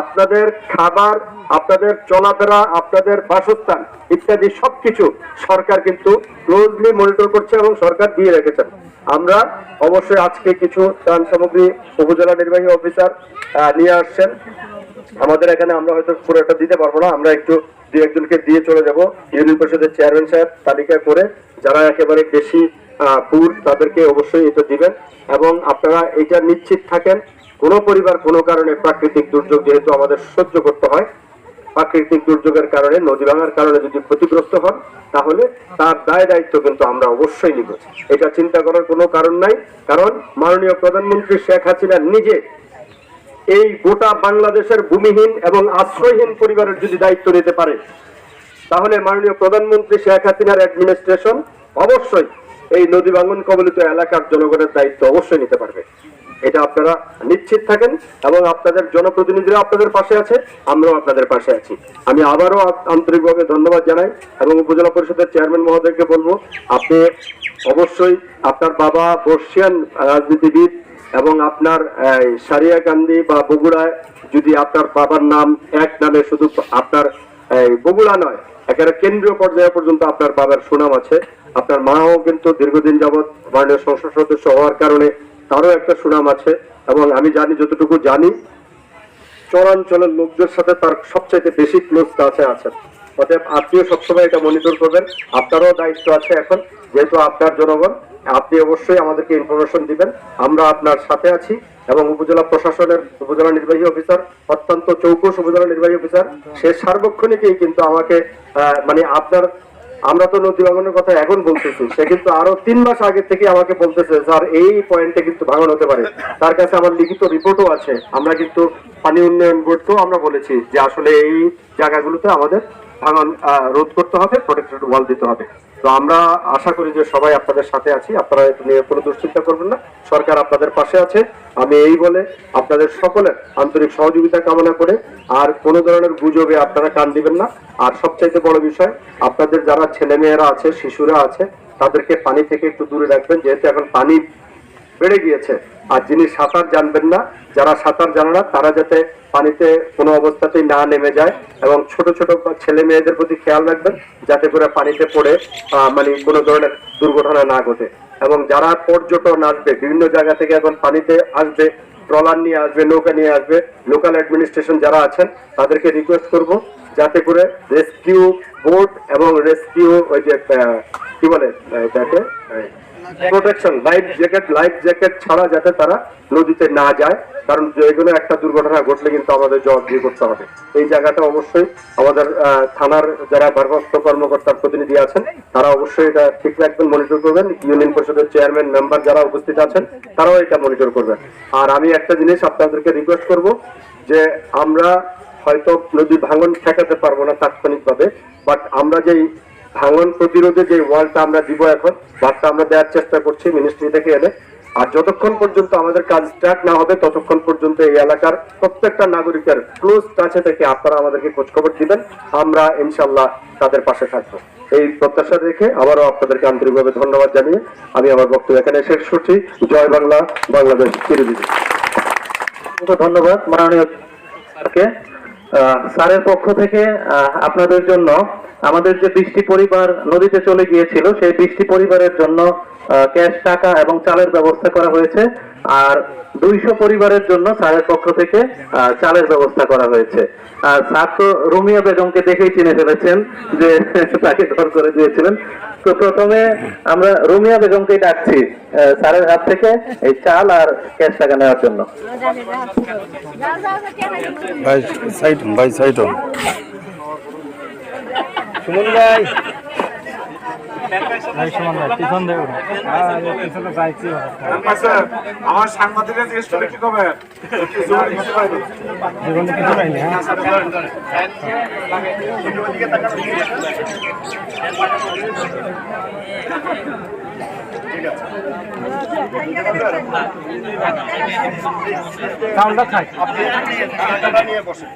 আপনাদের খাবার, আপনাদের চলাফেরা, আপনাদের বাসস্থান ইত্যাদি সবকিছু সরকার কিন্তু ক্লোজলি মনিটর করছে এবং সরকার দিয়ে রেখেছেন আমরা অবশ্যই আজকে কিছু ত্রাণ সামগ্রী উপজেলা নির্বাহী অফিসার নিয়ে আসছেন। আমাদের এখানে আমরা হয়তো পুরোটা দিতে পারব না, আমরা একটু দু একজনকে দিয়ে চলে যাব। ইউনিয়ন পরিষদের চেয়ারম্যান সাহেব তালিকা করে যারা একেবারে বেশি পুর তাদেরকে অবশ্যই এটা দিবেন। এবং আপনারা এটা নিশ্চিত থাকেন কোনো পরিবার কোনো কারণে প্রাকৃতিক দুর্যোগ যেহেতু আমাদের সহ্য করতে হয়, প্রাকৃতিক দুর্যোগের কারণে, নদী ভাঙার কারণে যদি ক্ষতিগ্রস্ত হন, তাহলে তার দায় দায়িত্ব কিন্তু আমরা অবশ্যই নিব। এটা চিন্তা করার কোনো কারণ নাই, কারণ মাননীয় প্রধানমন্ত্রী শেখ হাসিনা নিজে এই গোটা বাংলাদেশের ভূমিহীন এবং আশ্রয়হীন পরিবারের যদি দায়িত্ব নিতে পারে, তাহলে মাননীয় প্রধানমন্ত্রী শেখ হাসিনার অ্যাডমিনিস্ট্রেশন অবশ্যই এই নদী ভাঙন কবলিত এলাকার জনগণের দায়িত্ব অবশ্যই নিতে পারবে। এটা আপনারা নিশ্চিত থাকেন এবং আপনাদের জনপ্রতিনিধিরা আপনাদের পাশে আছে, আমরাও আপনাদের পাশে আছি। আমি আবারও আন্তরিকভাবে ধন্যবাদ জানাই এবং উপজেলা পরিষদের চেয়ারম্যান মহোদয়কে বলব, আপনি অবশ্যই আপনার বাবা বর্ষিয়ান রাজনীতিবিদ এবং আপনার সারিয়াকান্দি বা বগুড়ায় যদি আপনার বাবার নাম এক নামে শুধু আপনার বগুড়া নয়, একেবারে কেন্দ্রীয় পর্যায়ে পর্যন্ত আপনার বাবার সুনাম আছে। আপনার মাও কিন্তু দীর্ঘদিন যাবৎ মাননীয় সংসদ সদস্য হওয়ার কারণে তারও একটা সুনাম আছে এবং আমি জানি যতটুকু জানি, চরাঞ্চলের লোকদের সাথে তার সবচাইতে বেশি ক্লোজ কাছে আছেন। অতএব আপনিও সবসময় এটা মনিটর করবেন। আপনারও দায়িত্ব আছে এখন, যেহেতু আপনার জনগণ, আপনি অবশ্যই আমাদেরকে ইনফরমেশন দিবেন। আমরা আপনার সাথে আছি এবং উপজেলা প্রশাসনের উপজেলা নির্বাহী অফিসার অত্যন্ত চৌকুশ উপজেলা নির্বাহী অফিসার সে সার্বক্ষণিকই কিন্তু আমাকে মানে আপনার আমরা তো নদী ভাঙনের কথা এখন বলতেছি। সে কিন্তু আরও তিন মাস আগে থেকে আমাকে বলতেছে, স্যার, এই পয়েন্টে কিন্তু ভাঙন হতে পারে। তার কাছে আমার লিখিত রিপোর্টও আছে। আমরা কিন্তু পানি উন্নয়ন বোর্ডকেও আমরা বলেছি যে আসলে এই জায়গাগুলোতে আমাদের ভাঙন রোধ করতে হবে প্রোটেক্টেড ওয়াল দিতে হবে। তো আমরা আশা করি যে সবাই আপনাদের সাথে আছি। আপনারা এটা নিয়ে কোনো দুশ্চিন্তা করবেন না। সরকার আপনাদের পাশে আছে। আমি এই বলে আপনাদের সকলের আন্তরিক সহযোগিতা কামনা করে আর কোনো ধরনের গুজবে আপনারা কান দিবেন না। আর সবচাইতে বড় বিষয়, আপনাদের যারা ছেলে মেয়েরা আছে, শিশুরা আছে, তাদেরকে পানি থেকে একটু দূরে রাখবেন। যেহেতু এখন পানি বেড়ে গিয়েছে। আর যিনি সাঁতার জানবেন না, যারা সাঁতার জানে না, তারা যাতে পানিতে কোনো অবস্থাতেই না নেমে যায় এবং ছোট ছোট ছেলে মেয়েদের প্রতি খেয়াল রাখবেন, যাতে করে পানিতে পড়ে মানে কোনো ধরনের দুর্ঘটনা না ঘটে। এবং যারা পর্যটন আসবে, বিভিন্ন জায়গা থেকে এখন পানিতে আসবে, ট্রলার নিয়ে আসবে, নৌকা নিয়ে আসবে, লোকাল অ্যাডমিনিস্ট্রেশন যারা আছেন, তাদেরকে রিকোয়েস্ট করব যাতে করে রেস্কিউ বোট এবং রেস্কিউ ওই যে কি বলে এটাকে protection life jacket life jacket ছাড়া যাতে তারা নদীতে না যায়, কারণ যে কোনো একটা দুর্ঘটনা ঘটলে কিন্তু আমাদের জবাব দিয়ে করতে হবে। এই জায়গাটা অবশ্যই আমাদের থানার যারা ভারপ্রাপ্ত কর্মকর্তার প্রতিনিধি আছেন, তারা অবশ্যই এটা ঠিক রাখবেন, মনিটর করবেন। ইউনিয়ন পরিষদের চেয়ারম্যান, মেম্বার যারা উপস্থিত আছেন, তারাও এটা মনিটর করবেন। আর আমি একটা জিনিস আপনাদেরকে রিকোয়েস্ট করব, যে আমরা হয়তো নদী ভাঙন ঠেকাতে পারব না তাৎক্ষণিকভাবে বাট আমরা যেই ভাঙন প্রতিরোধে যে ওয়ালটা আমরা দিব এখন বার্তা আমরা দেওয়ার চেষ্টা করছি মিনিস্ট্রি থেকে এনে। আর যতক্ষণ পর্যন্ত আমাদের কাজ স্টার্ট না হবে, ততক্ষণ পর্যন্ত এই এলাকার প্রত্যেকটা নাগরিকের ক্লোজ কাছে থেকে আপনারা আমাদেরকে খোঁজ খবর দিবেন। আমরা ইনশাল্লাহ তাদের পাশে থাকব। এই প্রত্যাশা রেখে আবারও আপনাদেরকে আন্তরিকভাবে ধন্যবাদ জানিয়ে আমি আমার বক্তব্য এখানে শেষ করছি। জয় বাংলা, বাংলাদেশ চিরদিন। ধন্যবাদ মাননীয় স্যারকে। স্যারের পক্ষ থেকে আপনাদের জন্য আমাদের যে বৃষ্টি পরিবার নদীতে চলে গিয়েছিল সেই বৃষ্টি পরিবারের জন্য ক্যাশ টাকা এবং চালের ব্যবস্থা করা হয়েছে আর দুইশো পরিবারের জন্য স্যারের পক্ষ থেকে চালের ব্যবস্থা করা হয়েছে আর স্যার তো রুমিয়া বেগমকে দেখেই চিনে ফেলেছেন যে তাকে ধর করে দিয়েছিলেন তো প্রথমে আমরা রুমিয়া বেগমকে ডাকছি স্যারের হাত থেকে এই চাল আর ক্যাশ টাকা নেওয়ার জন্য ভাই ভাই। সুমন ভাই। আমার সাংবাদিকরা জিজ্ঞেস করে কি কবে? জীবনে কিছু পাইনি হ্যাঁ? নিয়ে বসে